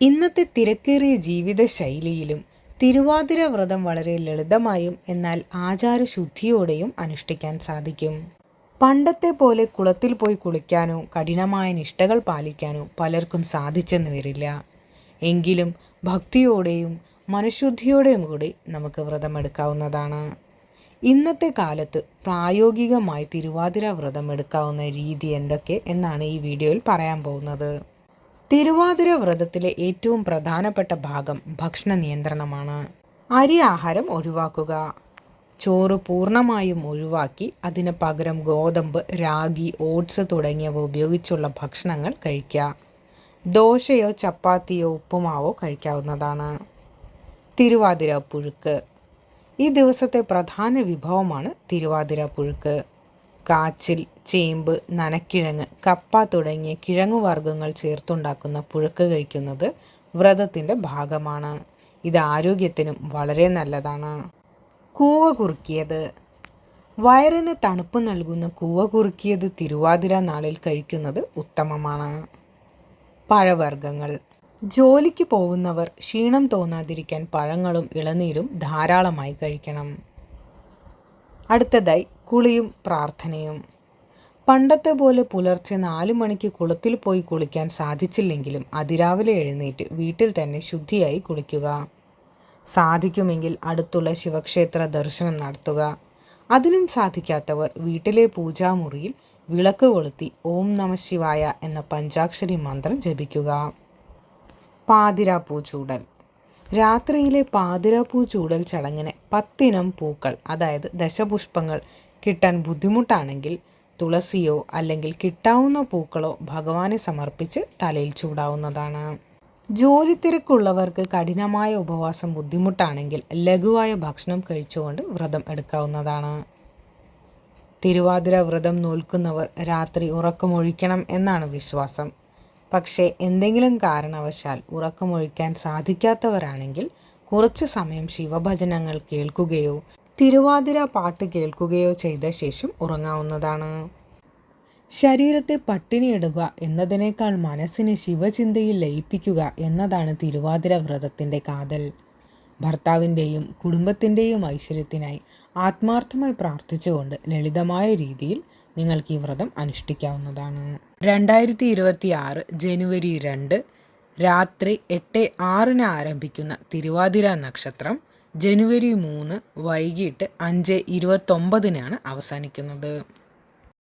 ഇന്നത്തെ തിരക്കേറിയ ജീവിത ശൈലിയിലും തിരുവാതിര വ്രതം വളരെ ലളിതമായും എന്നാൽ ആചാരശുദ്ധിയോടെയും അനുഷ്ഠിക്കാൻ സാധിക്കും. പണ്ടത്തെ പോലെ കുളത്തിൽ പോയി കുളിക്കാനോ കഠിനമായ നിഷ്ഠകൾ പാലിക്കാനോ പലർക്കും സാധിച്ചെന്ന് വരില്ല. എങ്കിലും ഭക്തിയോടെയും മനഃശുദ്ധിയോടെയും കൂടി നമുക്ക് വ്രതമെടുക്കാവുന്നതാണ്. ഇന്നത്തെ കാലത്ത് പ്രായോഗികമായി തിരുവാതിര വ്രതം എടുക്കാവുന്ന രീതി എന്തൊക്കെ എന്നാണ് ഈ വീഡിയോയിൽ പറയാൻ പോകുന്നത്. തിരുവാതിര വ്രതത്തിലെ ഏറ്റവും പ്രധാനപ്പെട്ട ഭാഗം ഭക്ഷണ നിയന്ത്രണമാണ്. അരി ആഹാരം ഒഴിവാക്കുക. ചോറ് പൂർണമായും ഒഴിവാക്കി അതിന് പകരം ഗോതമ്പ് രാഗി ഓട്സ് തുടങ്ങിയവ ഉപയോഗിച്ചുള്ള ഭക്ഷണങ്ങൾ കഴിക്കുക. ദോശയോ ചപ്പാത്തിയോ ഉപ്പുമാവോ കഴിക്കാവുന്നതാണ്. തിരുവാതിര പുഴുക്ക്. ഈ ദിവസത്തെ പ്രധാന വിഭവമാണ് തിരുവാതിര പുഴുക്ക്. കാച്ചിൽ ചേമ്പ് നനക്കിഴങ്ങ് കപ്പ തുടങ്ങിയ കിഴങ്ങുവർഗങ്ങൾ ചേർത്തുണ്ടാക്കുന്ന പുഴുക്ക് കഴിക്കുന്നത് വ്രതത്തിന്റെ ഭാഗമാണ്. ഇത് ആരോഗ്യത്തിനും വളരെ നല്ലതാണ്. കൂവ കുറുക്കിയത്. വയറിന് തണുപ്പ് നൽകുന്ന കൂവ കുറുക്കിയത് തിരുവാതിര നാളിൽ കഴിക്കുന്നത് ഉത്തമമാണ്. പഴവർഗങ്ങൾ. ജോലിക്ക് പോകുന്നവർ ക്ഷീണം തോന്നാതിരിക്കാൻ പഴങ്ങളും ഇളനീരും ധാരാളമായി കഴിക്കണം. അടുത്തതായി കുളിയും പ്രാർത്ഥനയും. പണ്ടത്തെ പോലെ പുലർച്ചെ നാലു മണിക്ക് കുളത്തിൽ പോയി കുളിക്കാൻ സാധിച്ചില്ലെങ്കിലും അതിരാവിലെ എഴുന്നേറ്റ് വീട്ടിൽ തന്നെ ശുദ്ധിയായി കുളിക്കുക. സാധിക്കുമെങ്കിൽ അടുത്തുള്ള ശിവക്ഷേത്ര ദർശനം നടത്തുക. അതിനും സാധിക്കാത്തവർ വീട്ടിലെ പൂജാമുറിയിൽ വിളക്ക് കൊളുത്തി ഓം നമ ശിവായ എന്ന പഞ്ചാക്ഷരി മന്ത്രം ജപിക്കുക. പാതിരാപ്പൂ ചൂടൽ രാത്രിയിലെ പാതിരാപ്പൂ ചൂടൽ ചടങ്ങിന് പത്തിനം പൂക്കൾ അതായത് ദശപുഷ്പങ്ങൾ കിട്ടാൻ ബുദ്ധിമുട്ടാണെങ്കിൽ തുളസിയോ അല്ലെങ്കിൽ കിട്ടാവുന്ന പൂക്കളോ ഭഗവാനെ സമർപ്പിച്ച് തലയിൽ ചൂടാവുന്നതാണ്. ജോലി തിരക്കുള്ളവർക്ക് കഠിനമായ ഉപവാസം ബുദ്ധിമുട്ടാണെങ്കിൽ ലഘുവായ ഭക്ഷണം കഴിച്ചുകൊണ്ട് വ്രതം എടുക്കാവുന്നതാണ്. തിരുവാതിര വ്രതം നോൽക്കുന്നവർ രാത്രി ഉറക്കമൊഴിക്കണം എന്നാണ് വിശ്വാസം. പക്ഷേ എന്തെങ്കിലും കാരണവശാൽ ഉറക്കമൊഴിക്കാൻ സാധിക്കാത്തവരാണെങ്കിൽ കുറച്ച് സമയം ശിവഭജനങ്ങൾ കേൾക്കുകയോ തിരുവാതിര പാട്ട് കേൾക്കുകയോ ചെയ്ത ശേഷം ഉറങ്ങാവുന്നതാണ്. ശരീരത്തെ പട്ടിണിയിടുക എന്നതിനേക്കാൾ മനസ്സിനെ ശിവചിന്തയിൽ ലയിപ്പിക്കുക എന്നതാണ് തിരുവാതിര വ്രതത്തിന്റെ കാതൽ. ഭർത്താവിന്റെയും കുടുംബത്തിന്റെയും ഐശ്വര്യത്തിനായി ആത്മാർത്ഥമായി പ്രാർത്ഥിച്ചുകൊണ്ട് ലളിതമായ രീതിയിൽ നിങ്ങൾക്ക് ഈ വ്രതം അനുഷ്ഠിക്കാവുന്നതാണ്. രണ്ടായിരത്തി ഇരുപത്തി ആറ് ജനുവരി രണ്ട് രാത്രി എട്ട് ആറിന് ആരംഭിക്കുന്ന തിരുവാതിര നക്ഷത്രം ജനുവരി മൂന്ന് വൈകിട്ട് അഞ്ച് ഇരുപത്തൊമ്പതിനാണ് അവസാനിക്കുന്നത്.